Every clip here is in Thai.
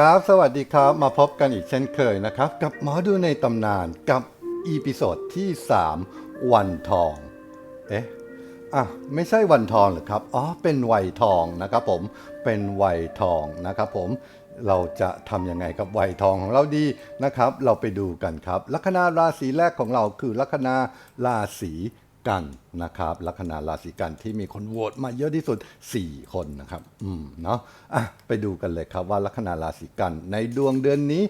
ครับ สวัสดีครับ มาพบกันอีกเช่นเคยนะครับ กับหมอดูในตำนานกับอีพิโซดที่ 3 วันทอง เอ๊ะอะไม่ใช่วันทองหรือครับ อ๋อ เป็นวัยทองนะครับผม เป็นวัยทองนะครับผม เราจะทำยังไงกับวัยทองของเราดีนะครับ เราไปดูกันครับ ลัคนาราศีแรกของเราคือลัคนาราศี กันนะครับลัคนาราศีกันที่มีคนโหวตมาเยอะที่สุด 4 คนนะครับ อืมเนาะอะไปดูกันเลยครับว่าลัคนาราศีกันในดวงเดือนนี้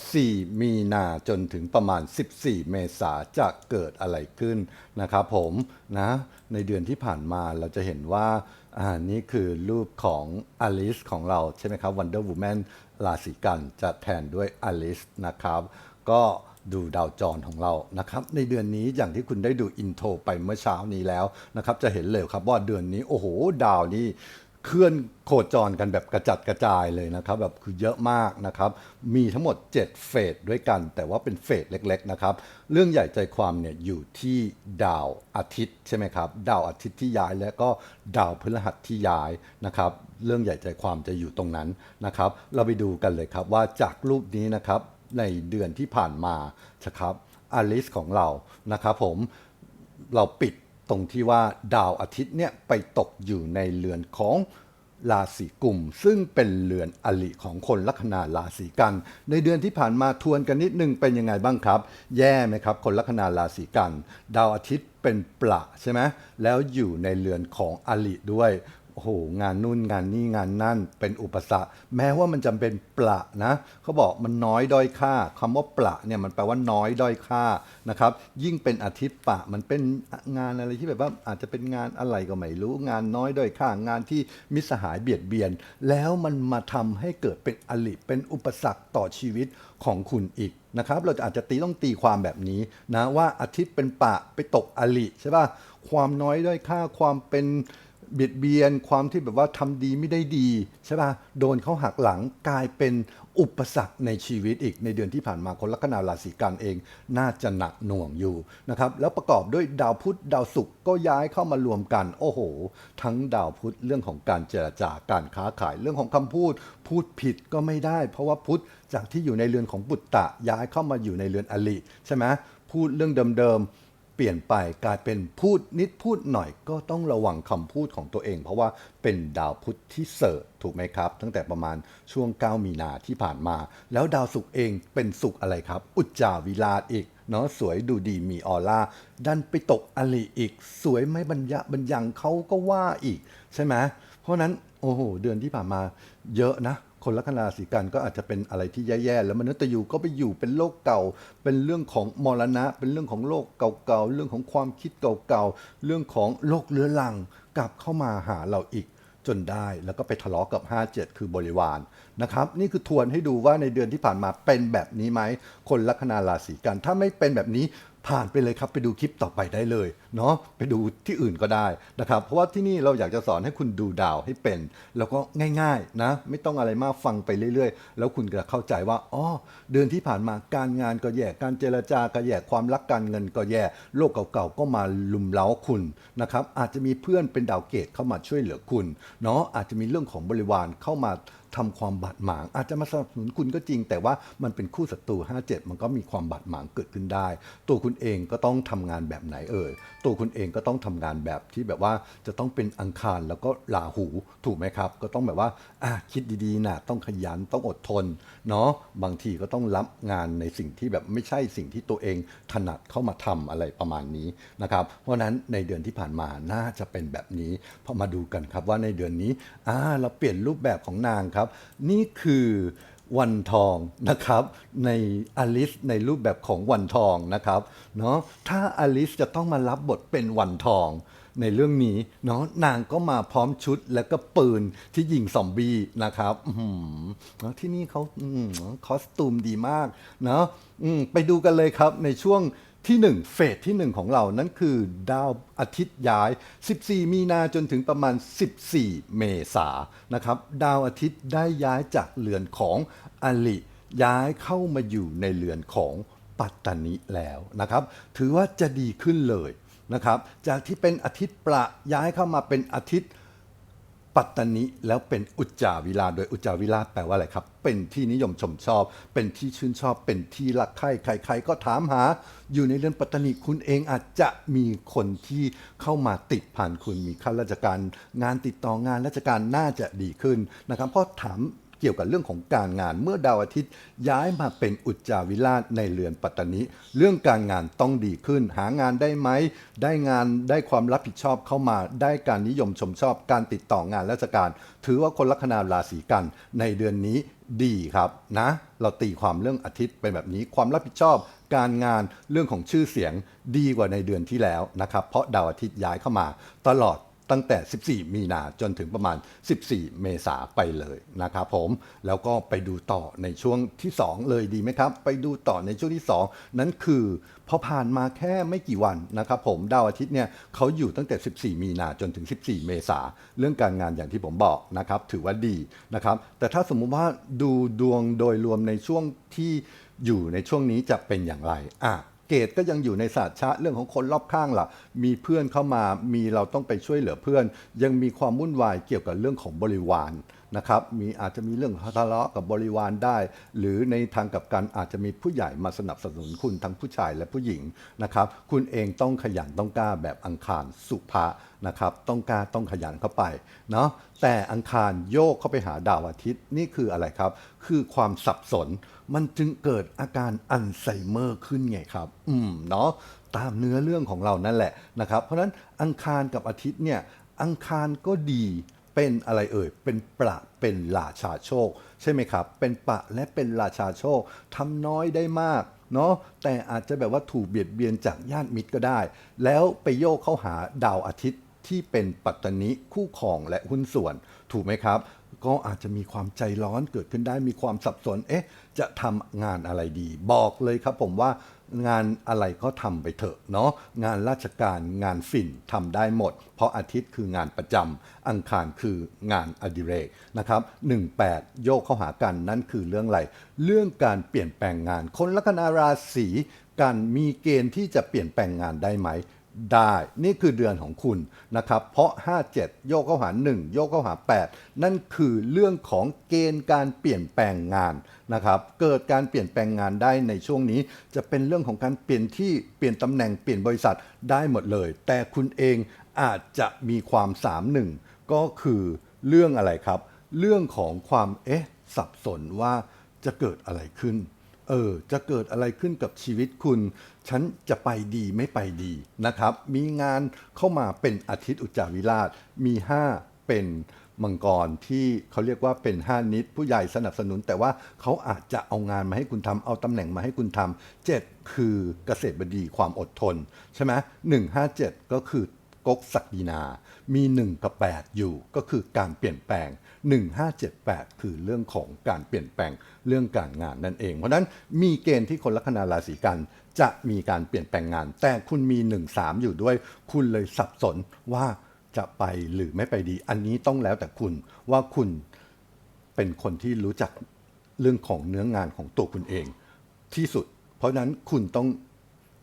14 มีนาจนถึงประมาณ 14 เมษาจะเกิดอะไรขึ้นนะครับผมนะในเดือนที่ผ่านมาเราจะเห็นว่าอ่านี่คือรูปของอลิสของเราใช่ไหมครับ Wonder Woman ราศีกันจะแทนด้วยอลิสนะครับ ก็ ดูดาวจรของเรานะครับในเดือนนี้อย่างที่คุณได้ดูอินโทรไปเมื่อเช้านี้แล้วนะครับจะเห็นเลยครับว่าเดือนนี้โอ้โหดาวนี่เคลื่อนโคจรกันแบบกระจัดกระจายเลยนะครับแบบคือเยอะมากนะครับมีทั้งหมด 7 เฟสด้วยกัน แต่ว่าเป็นเฟสเล็กๆนะครับเรื่องใหญ่ใจความเนี่ยอยู่ที่ดาวอาทิตย์ใช่ไหมครับดาวอาทิตย์ที่ย้ายแล้วก็ดาวพฤหัสที่ย้ายนะครับเรื่องใหญ่ใจความจะอยู่ตรงนั้นนะครับ เราไปดูกันเลยครับว่าจากรูปนี้นะครับ ในเดือนที่ผ่านมานะครับอลิสของเรานะครับผมเราปิดตรงที่ว่าดาวอาทิตย์เนี่ยไปตกอยู่ในเรือนของราศีกุม ซึ่งเป็นเรือนอลิของคนลัคนาราศีกัน ในเดือนที่ผ่านมาทวนกันนิดนึงเป็นยังไงบ้างครับ แย่ไหมครับ คนลัคนาราศีกัน ดาวอาทิตย์เป็นประใช่ไหมแล้วอยู่ในเรือนของอลิด้วย โอ้โหงานนู่นงานนี่งานนั่นเป็นอุปสรรค แม้ว่ามันจำเป็นประนะเขาบอกมันน้อยด้อยค่าคำว่าประเนี่ยมันแปลว่าน้อยด้อยค่านะครับยิ่งเป็นอาทิตย์ปะมันเป็นงานอะไรที่แบบว่าอาจจะเป็นงานอะไรก็ไม่รู้ งานน้อยด้อยค่างานที่มิสหายเบียดเบียน แล้วมันมาทำให้เกิดเป็นอลิเป็นอุปสรรคต่อชีวิตของคุณอีกนะครับเราจะอาจจะตีต้องตีความแบบนี้นะว่าอาทิตย์เป็นปะไปตกอลิใช่ป่ะความน้อยด้อยค่าความเป็น เบียดเบียนความที่แบบว่าทำดีไม่ได้ดีใช่ป่ะโดนเขาหักหลังกลายเป็นอุปสรรคในชีวิตอีกในเดือนที่ผ่านมาคนลัคนาราศีกันเอง น่าจะหนักหน่วงอยู่นะครับแล้วประกอบด้วยดาวพุธดาวศุกร์ก็ย้ายเข้ามารวมกัน โอ้โห ทั้งดาวพุธเรื่องของการเจรจาการค้าขายเรื่องของคำพูด พูดผิดก็ไม่ได้ เพราะว่าพุธจากที่อยู่ในเรือนของบุตตะย้ายเข้ามาอยู่ในเรือนอลิใช่ไหมพูดเรื่องเดิมๆ ปลี่ยนไปกลายเป็นพูดนิดพูดหน่อยก็ต้องระวังคำพูดของตัวเอง เพราะว่าเป็นดาวพุธที่เสิร์ถูกไหมครับ ตั้งแต่ประมาณช่วง 9 มีนาที่ผ่านมา แล้วดาวศุกร์เองเป็นศุกร์อะไรครับ อุจจาวิราอีกเนาะสวยดูดีมีออร่าดันไปตกอลิอีก สวยไม่บรรยะบรรยังเขาก็ว่าอีก ใช่ไหมเพราะนั้นโอ้โหเดือนที่ผ่านมาเยอะนะ คนลัคนาราศีกันก็อาจจะเป็นอะไรที่แย่ๆ แล้วมนุษย์ยูก็ไปอยู่เป็นโลกเก่า เป็นเรื่องของมรณะ เป็นเรื่องของโลกเก่าๆ เรื่องของความคิดเก่าๆ เรื่องของโลกเรื้อรังกลับเข้ามาหาเราอีกจนได้ แล้วก็ไปทะเลาะกับ 57 คือบริวารนะครับ นี่คือทวนให้ดูว่าในเดือนที่ผ่านมาเป็นแบบนี้ไหม คนลัคนาราศีกัน ถ้าไม่เป็นแบบนี้ ผ่านไปเลยครับ ไปดูคลิปต่อไปได้เลยเนาะไปดูที่อื่นก็ได้นะครับ เพราะว่าที่นี่เราอยากจะสอนให้คุณดูดาวให้เป็น แล้วก็ง่าย ๆนะ ไม่ต้องอะไรมากฟังไปเรื่อยๆ แล้วคุณจะเข้าใจว่าอ๋อเดือนที่ผ่านมาการงานก็แย่การเจรจาก็แย่ความรักการเงินก็แย่โลกเก่าๆก็มาลุมเล้าคุณนะครับอาจจะมีเพื่อนเป็นดาวเกตเข้ามาช่วยเหลือคุณเนาะอาจจะมีเรื่องของบริวารเข้ามา ทำความบาดหมาง อาจจะมาสนับสนุนคุณก็จริง แต่ว่ามันเป็นคู่ศัตรู 57 มันก็มีความบาดหมางเกิดขึ้นได้ ตัวคุณเองก็ต้องทำงานแบบไหนเอ่ยตัวคุณเองก็ต้องทำงานแบบที่แบบว่าจะต้องเป็นอังคารแล้วก็ลาหูถูกไหมครับ ก็ต้องแบบว่าอะคิดดีๆนะต้องขยันต้องอดทนเนาะบางทีก็ต้องรับงานในสิ่งที่แบบไม่ใช่สิ่งที่ตัวเองถนัดเข้ามาทำอะไรประมาณนี้นะครับเพราะฉะนั้นในเดือนที่ผ่านมาน่าจะเป็นแบบนี้พอมาดูกันครับว่าในเดือนนี้อ่าเราเปลี่ยนรูปแบบของนางครับนี่คือวันทองนะครับในอลิสในรูปแบบของวันทองนะครับเนาะถ้าอลิสจะต้องมารับบทเป็นวันทองในเรื่องนี้เนาะนางก็มาพร้อมชุดแล้วก็ปืนที่ยิงซอมบี้นะครับอื้อหือเนอะที่นี่เขาอื้อหือคอสตูมดีมากเนาะอืมไปดูกันเลยครับในช่วง ที่ 1 เฟสที่ 1 ของเรานั่นคือดาวอาทิตย์ย้าย 14 มีนาจนถึงประมาณ 14 เมษานะครับ ดาวอาทิตย์ได้ย้ายจากเรือนของอลิย้ายเข้ามาอยู่ในเรือนของปัตตานิแล้วนะครับ ถือว่าจะดีขึ้นเลยนะครับ จากที่เป็นอาทิตย์ประย้ายเข้ามาเป็นอาทิตย์ ปัตตานิแล้วเป็นอุจจาวิลาโดยอุจจาวิลาแปลว่าอะไรครับ เป็นที่นิยมชมชอบ เป็นที่ชื่นชอบ เป็นที่รักใคร่ใคร ๆ ก็ถามหา อยู่ในเรือนปัตตานีคุณเองอาจจะมีคนที่เข้ามาติดพันคุณมีข้าราชการ งานติดต่องานราชการน่าจะดีขึ้นนะครับเพราะถาม เกี่ยวกับเรื่องของการงานเมื่อดาวอาทิตย์ ย้ายมาเป็นอุจจาวิลาศในเรือนปัตตานิเรื่องการงานต้องดีขึ้น หางานได้ไหมได้งานได้ความรับผิดชอบเข้ามา ได้การนิยมชมชอบการติดต่องานราชการ ถือว่าคนลัคนาราศีกันในเดือนนี้ดีครับนะ เราตีความเรื่องอาทิตย์เป็นแบบนี้ความรับผิดชอบการงานเรื่องของชื่อเสียงดีกว่าในเดือนที่แล้วนะครับ เพราะดาวอาทิตย์ย้ายเข้ามาตลอด ตั้งแต่ 14 มีนาจนถึงประมาณ 14 เมษาไปเลยนะครับผมแล้วก็ไปดูต่อในช่วงที่ 2 เลยดีไหมครับ ไปดูต่อในช่วงที่ 2 นั้นคือพอผ่านมาแค่ไม่กี่วันนะครับผมดาวอาทิตย์เนี่ยเขาอยู่ตั้งแต่ 14 มีนาจนถึง 14 เมษาเรื่องการงานอย่างที่ผมบอกนะครับถือว่าดีนะครับแต่ถ้าสมมุติว่าดูดวงโดยรวมในช่วงที่อยู่ในช่วงนี้จะเป็นอย่างไรอะ เกตก็ยังอยู่ในศาสตร์ชะเรื่องของคนรอบข้างล่ะ มีเพื่อนเข้ามามีเราต้องไปช่วยเหลือเพื่อน ยังมีความวุ่นวายเกี่ยวกับเรื่องของบริวาร นะครับมีอาจจะมีเรื่องทะเลาะกับบริวารได้ หรือในทางกับกันอาจจะมีผู้ใหญ่มาสนับสนุนคุณทั้งผู้ชายและผู้หญิงนะครับคุณเองต้องขยันต้องกล้าแบบอังคารสุภะนะครับต้องกล้าต้องขยันเข้าไปเนาะแต่อังคารโยกเข้าไปหาดาวอาทิตย์นี่คืออะไรครับ คือความสับสน มันจึงเกิดอาการอัลไซเมอร์ขึ้นไงครับ อืมเนาะตามเนื้อเรื่องของเรานั่นแหละนะครับ เพราะฉะนั้นอังคารกับอาทิตย์เนี่ยอังคารก็ดี เป็นอะไรเอ่ย เป็นประเป็นราชาโชค ใช่ไหมครับ เป็นปะและเป็นราชาโชคทำน้อยได้มากเนาะแต่อาจจะแบบว่าถูกเบียดเบียนจากญาติมิตรก็ได้ แล้วไปโยกเข้าหาดาวอาทิตย์ที่เป็นปัตตานิคู่ครองและหุ้นส่วน ถูกไหมครับ ก็อาจจะมีความใจร้อนเกิดขึ้นได้มีความสับสนเอ๊ะ จะทำงานอะไรดี บอกเลยครับผมว่า งานอะไรก็ทำไปเถอะเนาะงานราชการงานฝิ่นทำได้หมด เพราะอาทิตย์คืองานประจำอังคารคืองานอดิเรกนะครับ18 โยกเข้าหากันนั่นคือเรื่องอะไร เรื่องการเปลี่ยนแปลงงาน คนลัคนาราศีการมีเกณฑ์ที่จะเปลี่ยนแปลงงานได้ไหม ได้นี่คือเดือนของคุณนะครับเพราะ 57 โยกเข้าหา 1 โยกเข้าหา 8 นั่นคือเรื่องของเกณฑ์การเปลี่ยนแปลงงานนะครับเกิดการเปลี่ยนแปลงงานได้ในช่วงนี้ จะเป็นเรื่องของการเปลี่ยนที่เปลี่ยนตำแหน่งเปลี่ยนบริษัทได้หมดเลย แต่คุณเองอาจจะมีความ 3-1 ก็คือเรื่องอะไรครับ เรื่องของความเอ๊ะสับสนว่าจะเกิดอะไรขึ้นเออจะเกิดอะไรขึ้นกับชีวิตคุณ ฉันจะไปดีไม่ไปดีนะครับ มีงานเข้ามาเป็นอาทิตย์อุจจาวิราช มี 5 เป็นมังกรที่เขาเรียกว่าเป็น 5 นิด ผู้ใหญ่สนับสนุน แต่ว่าเขาอาจจะเอางานมาให้คุณทำเอาตำแหน่งมาให้คุณทำเจ็ดคือเกษตรบดีความอดทน ใช่ไหมหนึ่งห้าเจ็ดก็คือกกศักดินา มี 1 กับ 8 อยู่ก็คือการเปลี่ยนแปลง 1578 คือเรื่องของการเปลี่ยนแปลงเรื่องการงานนั่นเอง เพราะนั้นมีเกณฑ์ที่คนลัคนาราศีกัน จะมีการเปลี่ยนแปลงงาน แต่คุณมี 1 3 อยู่ด้วย คุณเลยสับสนว่าจะไปหรือไม่ไปดี อันนี้ต้องแล้วแต่คุณว่าคุณเป็นคนที่รู้จักเรื่องของเนื้องานของตัวคุณเอง ที่สุด เพราะนั้นคุณต้อง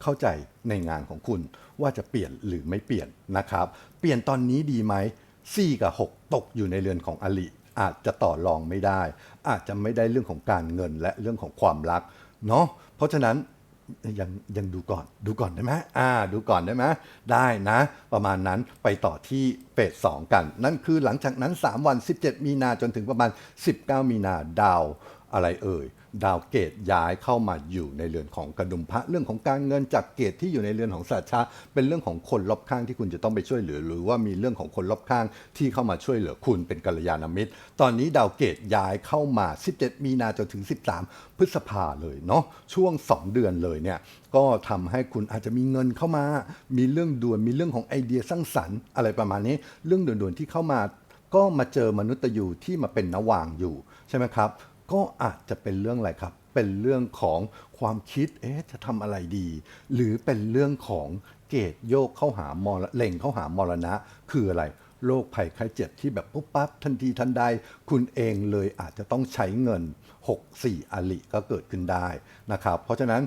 เข้าใจในงานของคุณว่าจะเปลี่ยนหรือไม่เปลี่ยนนะครับ เปลี่ยนตอนนี้ดีไหม4กับ 6 ตกอยู่ในเรือนของอลิอาจจะต่อรองไม่ได้ อาจจะไม่ได้เรื่องของการเงินและเรื่องของความรักเนาะเพราะฉะนั้น ยังยังดูก่อนดูก่อนได้ไหมอ่า ดูก่อนได้ไหมได้นะ ประมาณนั้นไปต่อที่เฟสสองกัน นั่นคือหลังจากนั้น 3 วัน 17 มีนาจนถึงประมาณ 19 มีนาดาวอะไรเอ่ย ดาวเกตย้ายเข้ามาอยู่ในเรือนของกระดุมพระเรื่องของการเงินจากเกตที่อยู่ในเรือนของสัตชาเป็นเรื่องของคนรอบข้างที่คุณจะต้องไปช่วยเหลือ หรือว่ามีเรื่องของคนรอบข้างที่เข้ามาช่วยเหลือคุณเป็นกัลยาณมิตร ตอนนี้ดาวเกตย้ายเข้ามา 17 มีนาจนถึง 13 พฤษภาเลยเนาะช่วง 2 เดือนเลยเนี่ยก็ทำให้คุณอาจจะมีเงินเข้ามา มีเรื่องด่วนมีเรื่องของไอเดียสร้างสรรค์อะไรประมาณนี้ เรื่องด่วนๆที่เข้ามาก็มาเจอมนุษย์ยูที่มาเป็นนวางอยู่ใช่ไหมครับ ก็อาจจะเป็นเรื่องอะไรครับ เป็นเรื่องของความคิด เอ๊ะ จะทำอะไรดี หรือเป็นเรื่องของเกตโยกเข้าหามรเล็งเข้าหามรณะ คืออะไร โรคภัยไข้เจ็บที่แบบปุ๊บปั๊บทันทีทันใด คุณเองเลยอาจจะต้องใช้เงิน 64อลิก็เกิดขึ้นได้นะครับ เพราะฉะนั้น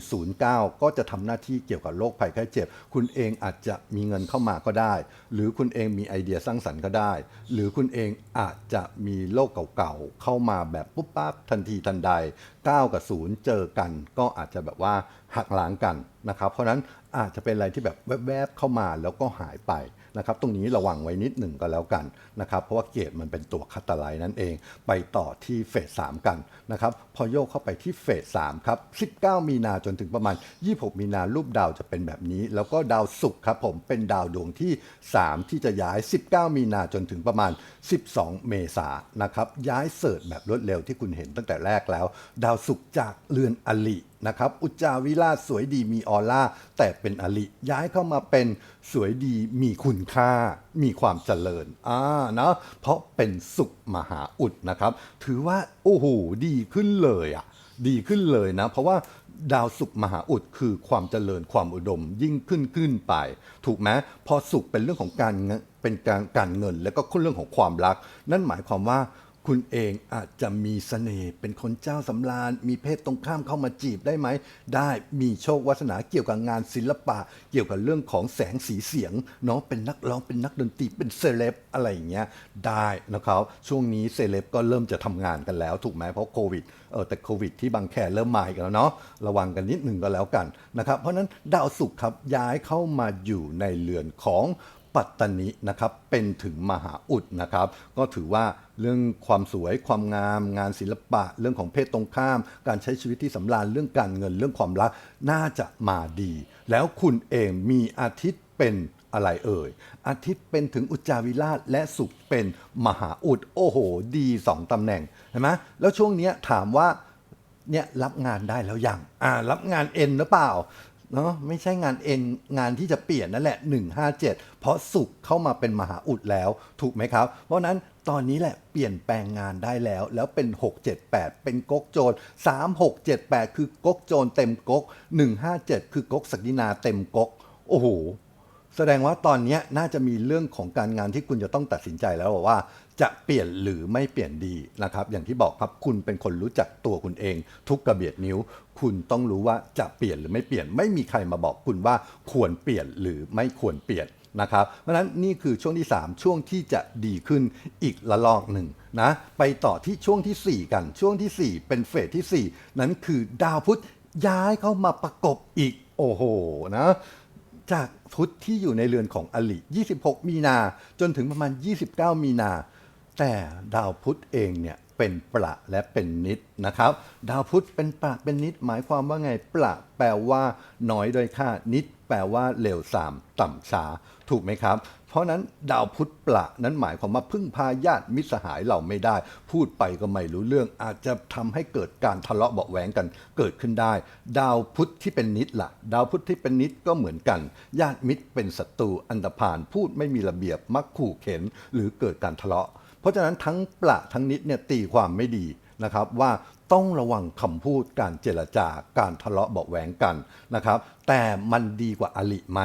6409 ก็จะทำหน้าที่เกี่ยวกับโรคภัยไข้เจ็บ คุณเองอาจจะมีเงินเข้ามาก็ได้ หรือคุณเองมีไอเดียสร้างสรรค์ก็ได้ หรือคุณเองอาจจะมีโรคเก่าๆเข้ามาแบบปุ๊บปั๊บทันทีทันใด 9 กับ 0 เจอกัน ก็อาจจะแบบว่าหักล้างกันนะครับ เพราะฉะนั้นอาจจะเป็นอะไรที่แบบแวบๆเข้ามาแล้วก็หายไป นะครับตรงนี้ระวังไว้นิดหนึ่งก็แล้วกันนะครับเพราะว่าเกตมันเป็นตัวคัตไลน์นั่นเอง ไปต่อที่เฟส3กันนะครับพอโยกเข้าไปที่เฟส3ครับ19 มีนาจนถึงประมาณ 26 มีนารูปดาวจะเป็นแบบนี้ แล้วก็ดาวศุกร์ครับผมเป็นดาวดวงที่ 3 ที่จะย้าย 19 มีนาจนถึงประมาณ 12 เมษายนนะครับย้ายเสิร์ชแบบรวดเร็วที่คุณเห็นตั้งแต่แรกแล้ว ดาวศุกร์จากเรือนอลิ นะครับ อุจาวิราสวยดีมีออร่าแต่เป็นอลิย้ายเข้ามาเป็นสวยดีมีคุณค่า มีความเจริญอ่าเนาะเพราะเป็นสุขมหาอุดนะครับ ถือว่าโอ้โหดีขึ้นเลยอะดีขึ้นเลยนะ เพราะว่าดาวศุกมหาอุดคือความเจริญความอุดมยิ่งขึ้นขึ้นไป ถูกไหมพอศุกเป็นเรื่องของการเงินเป็นการการเงิน แล้วก็เรื่องของความรัก นั่นหมายความว่า คุณเองอาจจะมีเสน่ห์เป็นคนเจ้าสำราญ มีเพศตรงข้ามเข้ามาจีบได้ไหม ได้มีโชควาสนาเกี่ยวกับงานศิลปะ เกี่ยวกับเรื่องของแสงสีเสียงเนาะเป็นนักร้องเป็นนักดนตรีเป็นเซเลบอะไรอย่างเงี้ยได้นะครับช่วงนี้เซเลบก็เริ่มจะทำงานกันแล้วถูกไหมเพราะโควิดเออแต่โควิดที่บางแคเริ่มมาอีกแล้วเนาะระวังกันนิดหนึ่งก็แล้วกันนะครับเพราะฉะนั้นดาวศุกร์ครับย้ายเข้ามาอยู่ในเรือนของ ปัตตานีนะครับเป็นถึงมหาอุดนะครับ ก็ถือว่าเรื่องความสวยความงาม งานศิลปะ เรื่องของเพศตรงข้าม การใช้ชีวิตที่สำราญเรื่องการเงินเรื่องความรักน่าจะมาดี แล้วคุณเองมีอาทิตย์เป็นอะไรเอ่ย อาทิตย์เป็นถึงอุจจาวิราชและศุกร์เป็นมหาอุดโอ้โห ดีสองตำแหน่งเห็นไหมแล้วช่วงนี้ถามว่าเนี่ยรับงานได้แล้วยังอ่ารับงานเอ็นหรือเปล่า เนาะไม่ใช่งานเอ็นงานที่จะเปลี่ยนนั่นแหละ 157 เพราะสุกเข้ามาเป็นมหาอุดแล้ว ถูกไหมครับ เพราะฉะนั้นตอนนี้แหละเปลี่ยนแปลงงานได้แล้ว แล้วเป็น 678 เป็นก๊กโจร3678 คือก๊กโจรเต็มก๊ก157 คือก๊กศักดินาเต็มก๊กโอ้โห แสดงว่าตอนนี้น่าจะมีเรื่องของการงานที่คุณจะต้องตัดสินใจแล้วว่า จะเปลี่ยนหรือไม่เปลี่ยนดีนะครับ อย่างที่บอกครับคุณเป็นคนรู้จักตัวคุณเอง ทุกกระเบียดนิ้ว คุณต้องรู้ว่าจะเปลี่ยนหรือไม่เปลี่ยน ไม่มีใครมาบอกคุณว่าควรเปลี่ยนหรือไม่ควรเปลี่ยนนะครับ เพราะฉะนั้นนี่คือช่วงที่ 3 ช่วงที่จะดีขึ้นอีกระลอกหนึ่งนะไปต่อที่ช่วงทีสี่4 กันช่วงทีสี่4 เป็นเฟสทีสี่ 4 นั้นคือดาวพุธย้ายเข้ามาประกบอีกโอ้โหนะ จากพุธที่อยู่ในเรือนของอลิ 26 มีนาจนถึงประมาณ 29 มีนา แต่ดาวพุธเองเนี่ยเป็นประและเป็นนิดนะครับ ดาวพุธเป็นประเป็นนิด หมายความว่าไงประแปลว่าน้อยโดยค่านิด แปลว่าเร็วสามต่ำช้าถูกไหมครับ เพราะนั้นดาวพุธประนั้นหมายความว่าพึ่งพาญาติมิตรสหายเราไม่ได้ พูดไปก็ไม่รู้เรื่อง อาจจะทำให้เกิดการทะเลาะเบาแหวงกันเกิดขึ้นได้ ดาวพุธที่เป็นนิดล่ะ ดาวพุธที่เป็นนิดก็เหมือนกัน ญาติมิตรเป็นศัตรูอันธพาลพูดไม่มีระเบียบมักขู่เข็น หรือเกิดการทะเลาะ เพราะฉะนั้นทั้งประทั้งนิดเนี่ยตีความไม่ดีนะครับว่าต้องระวังคำพูดการเจรจาการทะเลาะเบาแหวงกันนะครับ แต่มันดีกว่าอลิไหม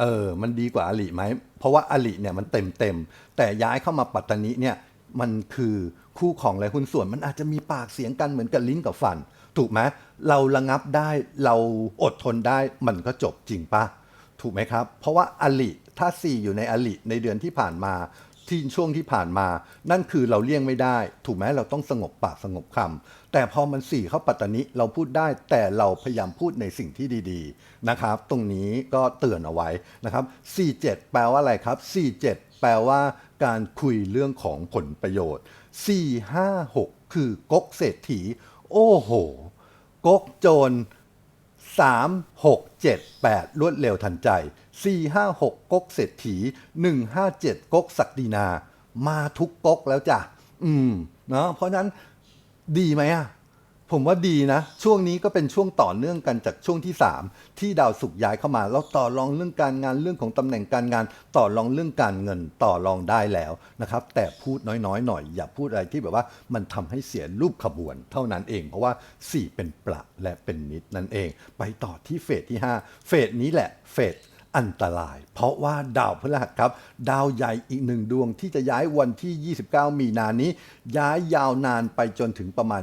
เออ มันดีกว่าอลิไหม เพราะว่าอลิเนี่ยมันเต็มเต็ม แต่ย้ายเข้ามาปัตตานีเนี่ยมันคือคู่ของและหุ้นส่วน มันอาจจะมีปากเสียงกันเหมือนกับลิ้นกับฟัน ถูกไหมเราระงับได้เราอดทนได้มันก็จบจริงปะถูกไหมครับ เพราะว่าอลิถ้า4อยู่ในอลิในเดือนที่ผ่านมาที่ช่วงที่ผ่านมา นั่นคือเราเลี่ยงไม่ได้ ถูกไหมเราต้องสงบปากสงบคำ แต่พอมันสี่เข้าปัตตานิเราพูดได้แต่เราพยายามพูดในสิ่งที่ดีๆนะครับ ตรงนี้ก็เตือนเอาไว้นะครับ 47 แปลว่าอะไรครับ 47 แปลว่าการคุยเรื่องของผลประโยชน์ 456 คือกกเศรษฐี โอ้โหกกโจร3 6 7 8 รวดเร็วทันใจ 4 5 6 ก๊กเศรษฐี 1 5 7 ก๊กศักดินา มาทุกก๊กแล้วจ้ะ อืม เนาะเพราะนั้น ดีไหมอะผมว่าดีนะ ช่วงนี้ก็เป็นช่วงต่อเนื่องกันจากช่วงที่ 3 ที่ดาวสุกย้ายเข้ามาแล้วต่อรองเรื่องการงานเรื่องของตำแหน่งการงาน ต่อรองเรื่องการเงินต่อรองได้แล้วนะครับแต่พูดน้อยๆหน่อย อย่าพูดอะไรที่แบบว่ามันทำให้เสียรูปขบวนเท่านั้นเอง เพราะว่า 4 เป็นประและเป็นนิดนั่นเอง ไปต่อที่เฟสที่ 5 เฟสนี้แหละเฟส อันตราย เพราะว่าดาวพฤหัสครับ ดาวใหญ่อีกหนึ่งดวงที่จะย้ายวันที่ 29 มีนานี้ ย้ายยาวนานไปจนถึงประมาณ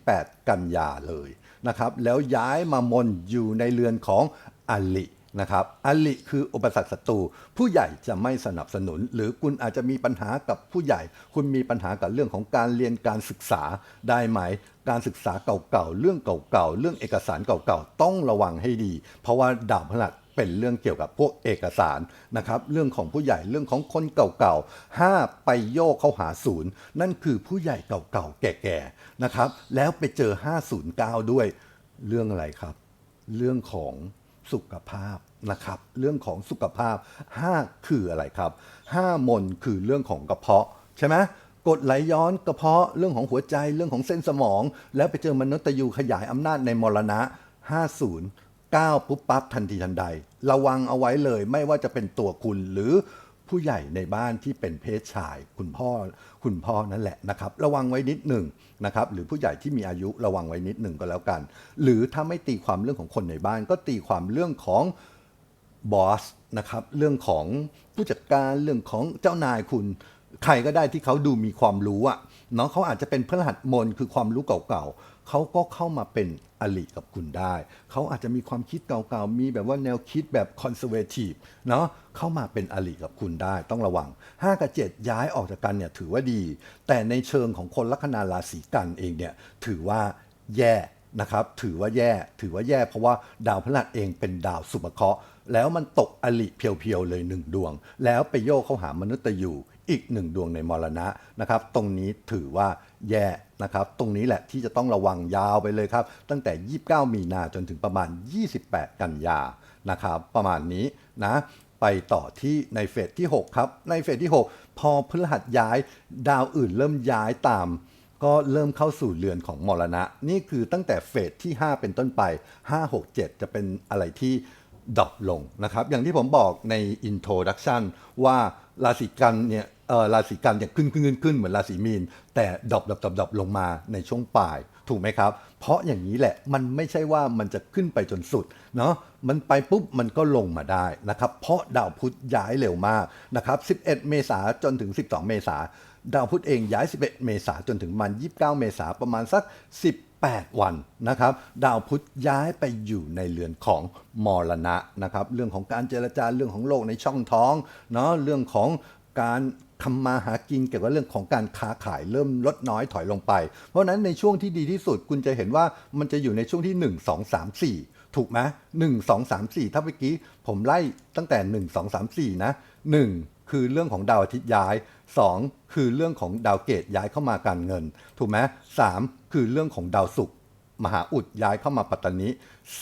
28 กันยาเลยนะครับแล้วย้ายมามนอยู่ในเรือนของอลินะครับอลิคืออุปสรรคศัตรูผู้ใหญ่จะไม่สนับสนุน หรือคุณอาจจะมีปัญหากับผู้ใหญ่ คุณมีปัญหากับเรื่องของการเรียนการศึกษาได้ไหม การศึกษาเก่าๆเรื่องเก่าๆเรื่องเอกสารเก่าๆต้องระวังให้ดี เพราะว่าดาวพฤหัส เป็นเรื่องเกี่ยวกับพวกเอกสารนะครับเรื่องของผู้ใหญ่เรื่องของคนเก่าๆห้าไปโยกเข้าหาศูนย์นั่นคือผู้ใหญ่เก่าๆแก่ๆนะครับแล้วไปเจอ 509 ด้วยเรื่องอะไรครับ เรื่องของสุขภาพนะครับเรื่องของสุขภาพ 5 คืออะไรครับ 5 มนคือเรื่องของกระเพาะใช่ไหมกดไหลย้อนกระเพาะเรื่องของหัวใจเรื่องของเส้นสมอง แล้วไปเจอมนุษย์ตยูขยายอำนาจในมรณะ 50 9ปุ๊บปั๊บทันทีทันใด ระวังเอาไว้เลยไม่ว่าจะเป็นตัวคุณหรือผู้ใหญ่ในบ้านที่เป็นเพศชาย คุณพ่อคุณพ่อนั่นแหละนะครับ ระวังไว้นิดหนึ่งนะครับ หรือผู้ใหญ่ที่มีอายุระวังไว้นิดหนึ่งก็แล้วกัน หรือถ้าไม่ตีความเรื่องของคนในบ้าน ก็ตีความเรื่องของบอสนะครับเรื่องของผู้จัดการเรื่องของเจ้านายคุณ ใครก็ได้ที่เขาดูมีความรู้อะเนาะเขาอาจจะเป็นพระรหัสมนคือความรู้เก่าๆ เขาก็เข้ามาเป็นอลิกับคุณได้ เขาอาจจะมีความคิดเก่าๆ มีแบบว่าแนวคิดแบบคอนเซอร์เวทีฟเนาะเข้ามาเป็นอลิกับคุณได้ ต้องระวัง 5 กับ 7 ย้ายออกจากกันเนี่ยถือว่าดี แต่ในเชิงของคนลัคนาราศีกันเองเนี่ยถือว่าแย่นะครับถือว่าแย่ถือว่าแย่เพราะว่าดาวพฤหัสเองเป็นดาวสุภเคราะห์แล้วมันตกอลิเพียวๆเลยหนึ่งดวง แล้วไปโยกเข้าหามนุษย์ยูอีกหนึ่งดวงในมรณะนะครับ ตรงนี้ถือว่าแย่ นะครับ ตรงนี้แหละที่จะต้องระวังยาวไปเลยครับ ตั้งแต่ 29 มีนาจนถึงประมาณ 28 กันยานะครับประมาณนี้นะไปต่อที่ในเฟสที่ 6 ครับ ในเฟสที่ 6 พอพฤหัสย้ายดาวอื่นเริ่มย้ายตาม ก็เริ่มเข้าสู่เรือนของมรณะ นี่คือตั้งแต่เฟสที่ 5 เป็นต้นไป 5 6 7 จะเป็นอะไรที่ ดรอปลงนะครับ อย่างที่ผมบอกใน Introduction ว่าราศีกันเนี่ยราศีกันเนี่ยขึ้นขึ้นขึ้นขึ้นเหมือนราศีมีน แต่ดรอปดรอปดรอปดรอปลงมาในช่วงปลายถูกไหมครับ เพราะอย่างนี้แหละมันไม่ใช่ว่ามันจะขึ้นไปจนสุดเนาะมันไปปุ๊บมันก็ลงมาได้นะครับ เพราะดาวพุธย้ายเร็วมากนะครับ 11 เมษาจนถึง 12 เมษาดาวพุธเองย้าย 11 เมษาจนถึงมัน 29 เมษาประมาณสัก 10 8 วันนะครับ ดาวพุธย้ายไปอยู่ในเรือนของมรณะนะครับ เรื่องของการเจรจาเรื่องของโลกในช่องท้องเนาะเรื่องของการทำมาหากินเกี่ยวกับเรื่องของการค้าขายเริ่มลดน้อยถอยลงไป เพราะฉะนั้นในช่วงที่ดีที่สุดคุณจะเห็นว่ามันจะอยู่ในช่วงที่ 1 2 3 4 ถูกไหมหนึ่งสองสามสี่ถ้าเมื่อกี้ผมไล่ตั้งแต่หนึ่งสองสามสี่นะหนึ่ง คือเรื่องของดาวอาทิตย์ย้ายสองคือเรื่องของดาวเกตย้ายเข้ามาการเงิน ถูกไหมสามคือเรื่องของดาวศุกร์มหาอุดย้ายเข้ามาปัตตานี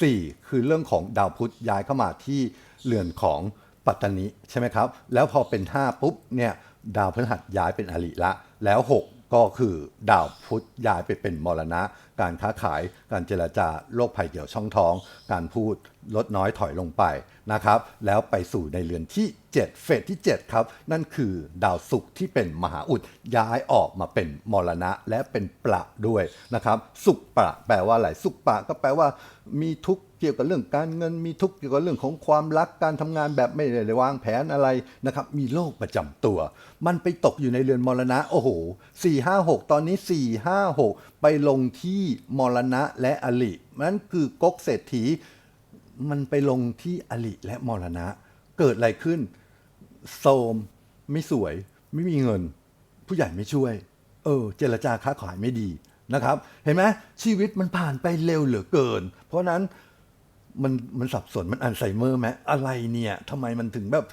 สี่คือเรื่องของดาวพุธย้ายเข้ามาที่เรือนของปัตตานีใช่ไหมครับ แล้วพอเป็นห้าปุ๊บเนี่ยดาวพฤหัสย้ายเป็นอริละ แล้วห ก็คือดาวพุธย้ายไปเป็นมรณะ การค้าขายการเจรจาโรคภัยเกี่ยวช่องท้อง การพูดลดน้อยถอยลงไปนะครับ แล้วไปสู่ในเรือนที่ 7 เฟสที่ 7 ครับ นั่นคือดาวศุกร์ที่เป็นมหาอุดย้ายออกมาเป็นมรณะและเป็นประด้วยนะครับ สุขประแปลว่าอะไรสุขประก็แปลว่ามีทุกข์เกี่ยวกับเรื่องการเงินมีทุกข์เกี่ยวกับเรื่องของความรักการทำงานแบบไม่ได้วางแผนอะไรนะครับ มีโรคประจำตัว มันไปตกอยู่ในเรือนมรณะ โอ้โห4 5 6ตอนนี้4 5 6ไปลงที่มรณะและอลินั่นคือกกเศรษฐี มันไปลงที่อลิและมรณะ เกิดอะไรขึ้นโทมไม่สวย ไม่มีเงิน ผู้ใหญ่ไม่ช่วย เออ เจรจาค้าขายไม่ดีนะครับ เห็นไหมชีวิตมันผ่านไปเร็วเหลือเกิน เพราะนั้น มันมันสับสนมันอัลไซเมอร์ไหมอะไรเนี่ยทำไมมันถึงแบบ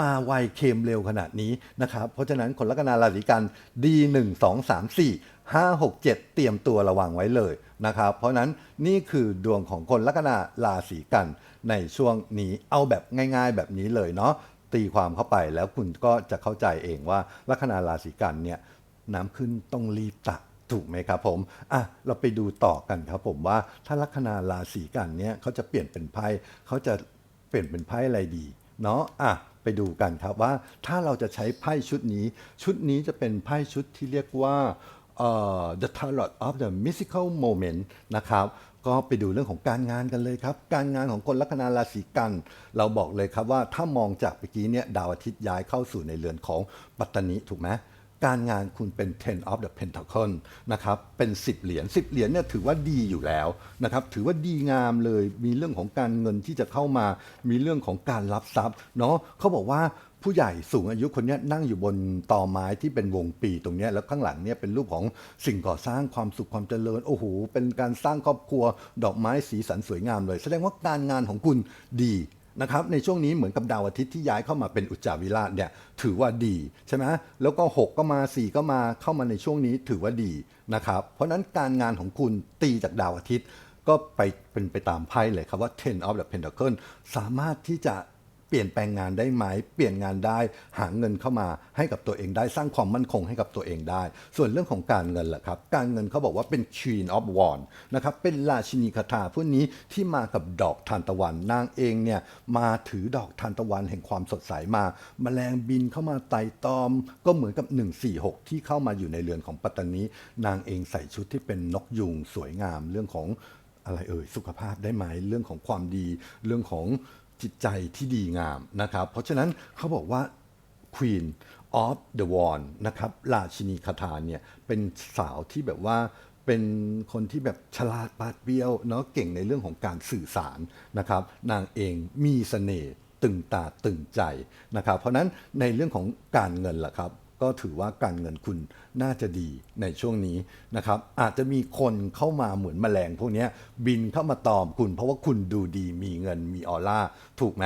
มาไวเคมเร็วขนาดนี้นะครับ เพราะฉะนั้นคนลัคนาราศีกันดีหนึ่งสองสามสี่ห้าหกเจ็ดเตรียมตัวระวังไว้เลยนะครับ เพราะนั้นนี่คือดวงของคนลัคนาราศีกันในช่วงนี้เอาแบบง่าย ๆ แบบนี้เลยเนาะตีความเข้าไปแล้วคุณก็จะเข้าใจเองว่าลัคนาราศีกันเนี่ยน้ำขึ้นต้องรีบตัก ถูกไหมครับผมอะเราไปดูต่อกันครับผมว่าถ้าลัคนาราศีกันเนี่ยเขาจะเปลี่ยนเป็นไพ่เขาจะเปลี่ยนเป็นไพ่อะไรดีเนาะอะไปดูกันครับว่าถ้าเราจะใช้ไพ่ชุดนี้ ชุดนี้จะเป็นไพ่ชุดที่เรียกว่าเอ่อ The Tarot of the Mystical Moment นะครับ ก็ไปดูเรื่องของการงานกันเลยครับ การงานของคนลัคนาราศีกัน เราบอกเลยครับว่าถ้ามองจากเมื่อกี้เนี่ยดาวอาทิตย์ย้ายเข้าสู่ในเรือนของปัตตานีถูกไหม การงานคุณเป็น ten of the pentacle นะครับ เป็น 10 เหรียญ10 เหรียญเนี่ยถือว่าดีอยู่แล้วนะครับ ถือว่าดีงามเลย มีเรื่องของการเงินที่จะเข้ามา มีเรื่องของการรับทรัพย์เนาะเขาบอกว่าผู้ใหญ่สูงอายุคนนี้นั่งอยู่บนตอไม้ที่เป็นวงปีตรงนี้แล้วข้างหลังเนี่ยเป็นรูปของสิ่งก่อสร้างความสุขความเจริญโอ้โหเป็นการสร้างครอบครัวดอกไม้สีสันสวยงามเลย แสดงว่าการงานของคุณดี นะครับในช่วงนี้เหมือนกับดาวอาทิตย์ที่ย้ายเข้ามาเป็นอุจจาวิราชเนี่ยถือว่าดีใช่ไหมแล้วก็ 6 ก็มา 4 ก็มาเข้ามาในช่วงนี้ถือว่าดีนะครับเพราะฉะนั้นการงานของคุณตีจากดาวอาทิตย์ ก็ไปเป็นไปตามไพ่เลยครับว่า ten of the pentacle สามารถที่จะ เปลี่ยนแปลงงานได้ไหม เปลี่ยนงานได้หาเงินเข้ามาให้กับตัวเองได้สร้างความมั่นคงให้กับตัวเองได้ ส่วนเรื่องของการเงินล่ะครับ การเงินเขาบอกว่าเป็น Queen of w a n d นะครับเป็นราชินีคาถาผู้นี้ที่มากับดอกทานตะวันนางเองเนี่ยมาถือดอกทานตะวันแห่งความสดใสมาแมลงบินเข้ามาไต่ตอม ก็เหมือนกับ 146 ที่เข้ามาอยู่ในเรือนของปัตตานี นางเองใส่ชุดที่เป็นนกยุงสวยงามเรื่องของอะไรเอ่ยสุขภาพได้ไหมเรื่องของความดี เรื่องของ จิตใจที่ดีงามนะครับ เพราะฉะนั้นเขาบอกว่า Queen of the Wand นะครับราชินีคาถาเนี่ยเป็นสาวที่แบบว่าเป็นคนที่แบบฉลาดปาดเบี้ยวเนาะเก่งในเรื่องของการสื่อสารนะครับ นางเองมีเสน่ห์ตึงตาตึงใจนะครับ เพราะฉะนั้นในเรื่องของการเงินล่ะครับ ก็ถือว่าการเงินคุณน่าจะดีในช่วงนี้นะครับอาจจะมีคนเข้ามาเหมือนแมลงพวกนี้บินเข้ามาตอมคุณ เพราะว่าคุณดูดีมีเงินมีออร่าถูกไหม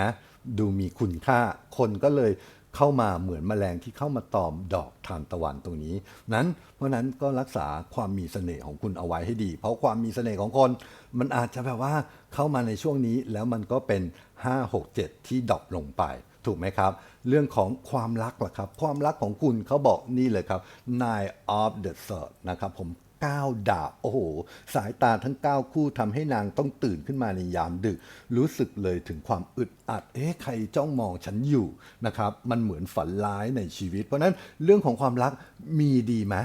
ดูมีคุณค่า คนก็เลยเข้ามาเหมือนแมลงที่เข้ามาตอมดอกทานตะวันตรงนี้ นั้นเพราะฉะนั้นก็รักษาความมีเสน่ห์ของคุณเอาไว้ให้ดี เพราะความมีเสน่ห์ของคน มันอาจจะแบบว่าเข้ามาในช่วงนี้แล้วมันก็เป็น 5 6 7 ที่ดรอปลงไป ถูกไหมครับ เรื่องของความรักล่ะครับ ความรักของคุณเขาบอกนี่เลยครับ Nine of the Sword นะครับผม9ดาบโอ้โห สายตาทั้ง 9 คู่ทำให้นางต้องตื่นขึ้นมาในยามดึก รู้สึกเลยถึงความอึดอัด เอ๊ะใครจ้องมองฉันอยู่นะครับ มันเหมือนฝันร้ายในชีวิต เพราะฉะนั้นเรื่องของความรักมีดีไหม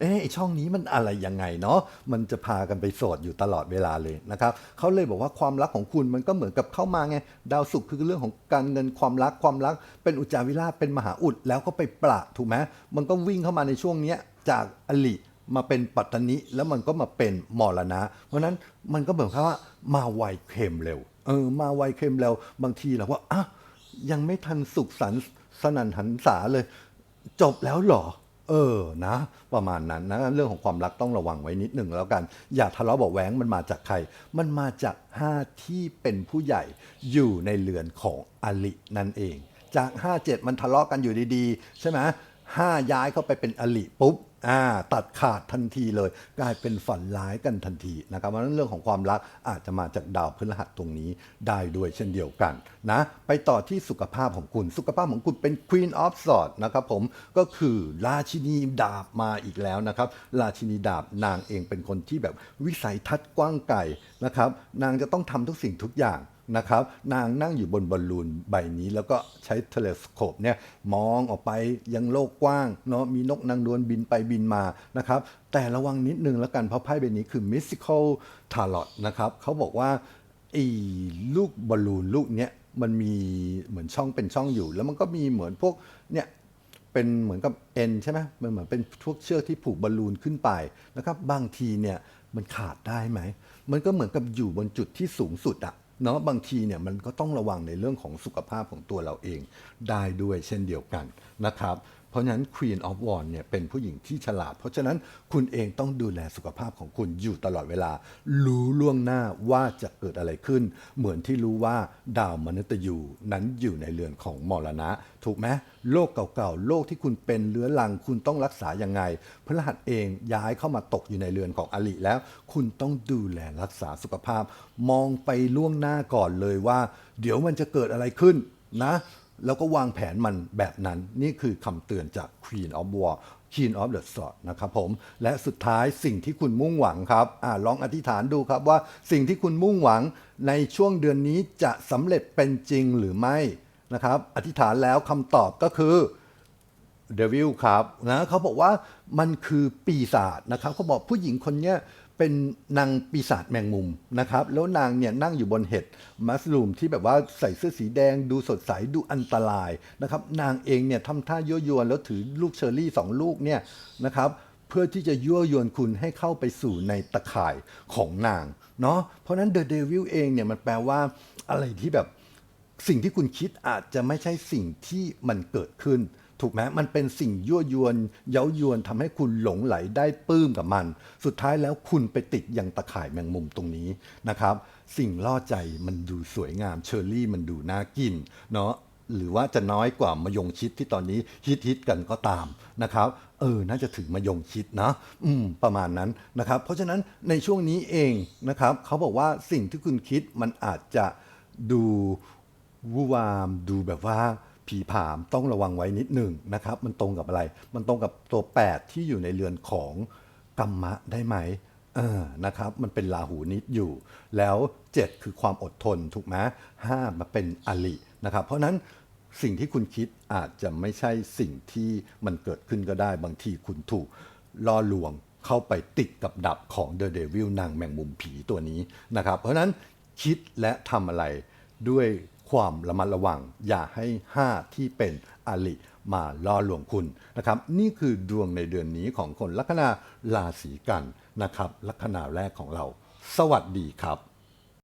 เอ๊ะไอช่องนี้มันอะไรยังไงเนาะมันจะพากันไปโสดอยู่ตลอดเวลาเลยนะครับเขาเลยบอกว่าความรักของคุณมันก็เหมือนกับเข้ามาไง ดาวศุกร์คือเรื่องของการเงินความรักความรัก เป็นอุจจาวิราเป็นมหาอุดแล้วก็ไปประถูกไหมมันก็วิ่งเข้ามาในช่วงเนี้ยจากอลิมาเป็นปัตตานิแล้วมันก็มาเป็นมรณะ เพราะนั้นมันก็เหมือนกับว่ามาไวเค็มเร็วเออมาไวเค็มเร็วบางทีเราว่าอะยังไม่ทันสุขสันสนันหันษาเลย จบแล้วหรอ เออนะ ประมาณนั้นนะเรื่องของความรักต้องระวังไว้นิดหนึ่งแล้วกัน อย่าทะเลาะเบาะแว้งมันมาจากใคร มันมาจากห้าที่เป็นผู้ใหญ่อยู่ในเรือนของอลินั่นเอง จาก 57 มันทะเลาะกันอยู่ดีๆ ใช่ไหมห้าย้ายเข้าไปเป็นอลิปุ๊บ ตัดขาดทันทีเลย กลายเป็นฝันร้ายกันทันทีนะครับเพราะฉะนั้นเรื่องของความรักอาจจะมาจากดาวพฤหัสตรงนี้ได้ด้วยเช่นเดียวกันนะไปต่อที่สุขภาพของคุณ สุขภาพของคุณเป็น Queen of Swords นะครับผมก็คือราชินีดาบมาอีกแล้วนะครับราชินีดาบนางเองเป็นคนที่แบบวิสัยทัศน์กว้างไกลนะครับนางจะต้องทำทุกสิ่งทุกอย่าง นะครับนางนั่งอยู่บนบอลลูนใบนี้แล้วก็ใช้เทเลสโคปเนี่ยมองออกไปยังโลกกว้างเนาะมีนกนางดวลบินไปบินมานะครับแต่ระวังนิดนึงแล้วกันเพราะไพ่ใบนี้คือ mystical tarot นะครับเขาบอกว่าไอ้ลูกบอลลูนลูกเนี้ยมันมีเหมือนช่องเป็นช่องอยู่ แล้วมันก็มีเหมือนพวกเนี่ยเป็นเหมือนกับเอ็นใช่ไหมมันเหมือนเป็นพวกเชือกที่ผูกบอลลูนขึ้นไปนะครับบางทีเนี่ยมันขาดได้ไหม มันก็เหมือนกับอยู่บนจุดที่สูงสุดอะ เนาะบางทีเนี่ยมันก็ต้องระวังในเรื่องของสุขภาพของตัวเราเองได้ด้วยเช่นเดียวกันนะครับเพราะฉะนั้น Queen of w a n d เนี่ยเป็นผู้หญิงที่ฉลาด เพราะฉะนั้นคุณเองต้องดูแลสุขภาพของคุณอยู่ตลอดเวลา รู้ล่วงหน้าว่าจะเกิดอะไรขึ้น เหมือนที่รู้ว่าดาวมนุษย์ยูนั้นอยู่ในเรือนของมรณะ ถูกไหม โรคเก่าๆโรคที่คุณเป็นเรื้อรังคุณต้องรักษายังไงพฤหัสเองย้ายเข้ามาตกอยู่ในเรือนของอลิแล้ว คุณต้องดูแลรักษาสุขภาพ มองไปล่วงหน้าก่อนเลยว่า เดี๋ยวมันจะเกิดอะไรขึ้นนะแล้วก็วางแผนมันแบบนั้น นี่คือคำเตือนจาก Queen of War Queen of the Sword นะครับผม และสุดท้ายสิ่งที่คุณมุ่งหวังครับอลองอธิษฐานดูครับว่าสิ่งที่คุณมุ่งหวังในช่วงเดือนนี้จะสำเร็จเป็นจริงหรือไม่ นะครับอธิษฐานแล้วคำตอบก็คือเดวิลครับนะเขาบอกว่ามันคือปีศาจนะครับเขาบอกผู้หญิงคนเนี้ยเป็นนางปีศาจแมงมุมนะครับ แล้วนางเนี่ยนั่งอยู่บนเห็ดมัสลูมที่แบบว่าใส่เสื้อสีแดงดูสดใสดูอันตรายนะครับ นางเองเนี่ยทำท่ายั่วยวนแล้วถือลูกเชอร์รี่สองลูกเนี่ยนะครับเพื่อที่จะยั่วยวนคุณให้เข้าไปสู่ในตะข่ายของนางเนาะเพราะนั้นเดอะเดวิลเองเนี่ยมันแปลว่าอะไรที่แบบ สิ่งที่คุณคิดอาจจะไม่ใช่สิ่งที่มันเกิดขึ้น ถูกไหมมันเป็นสิ่งยั่วยวน เย้ายวนทำให้คุณหลงไหลได้ปลื้มกับมัน สุดท้ายแล้วคุณไปติดยังตะข่ายแมงมุมตรงนี้นะครับ สิ่งล่อใจมันดูสวยงามเชอร์รี่มันดูน่ากินเนาะหรือว่าจะน้อยกว่ามยงชิดที่ตอนนี้ฮิตฮิตกันก็ตามนะครับ เออ น่าจะถึงมยงชิดนะอืม ประมาณนั้นนะครับ เพราะฉะนั้นในช่วงนี้เองนะครับ เขาบอกว่าสิ่งที่คุณคิดมันอาจจะดู วูวามดูแบบว่าผีผามต้องระวังไว้นิดหนึ่งนะครับ มันตรงกับอะไร มันตรงกับตัว 8 ที่อยู่ในเรือนของกรรมะได้ไหมเออนะครับ มันเป็นลาหูนิดอยู่ แล้ว 7 คือความอดทนถูกไหมห้ามาเป็นอลินะครับ เพราะนั้นสิ่งที่คุณคิดอาจจะไม่ใช่สิ่งที่มันเกิดขึ้นก็ได้ บางทีคุณถูกล่อลวงเข้าไปติดกับดับของเดอะเดวิลนางแมงมุมผีตัวนี้นะครับ เพราะนั้นคิดและทำอะไรด้วย ความระมัดระวัง อย่าให้ 5 ที่เป็นอลิมาล่อลวงคุณนะครับ นี่คือดวงในเดือนนี้ของคนลัคนาราศีกันนะครับ ลัคนาแรกของเรา สวัสดีครับ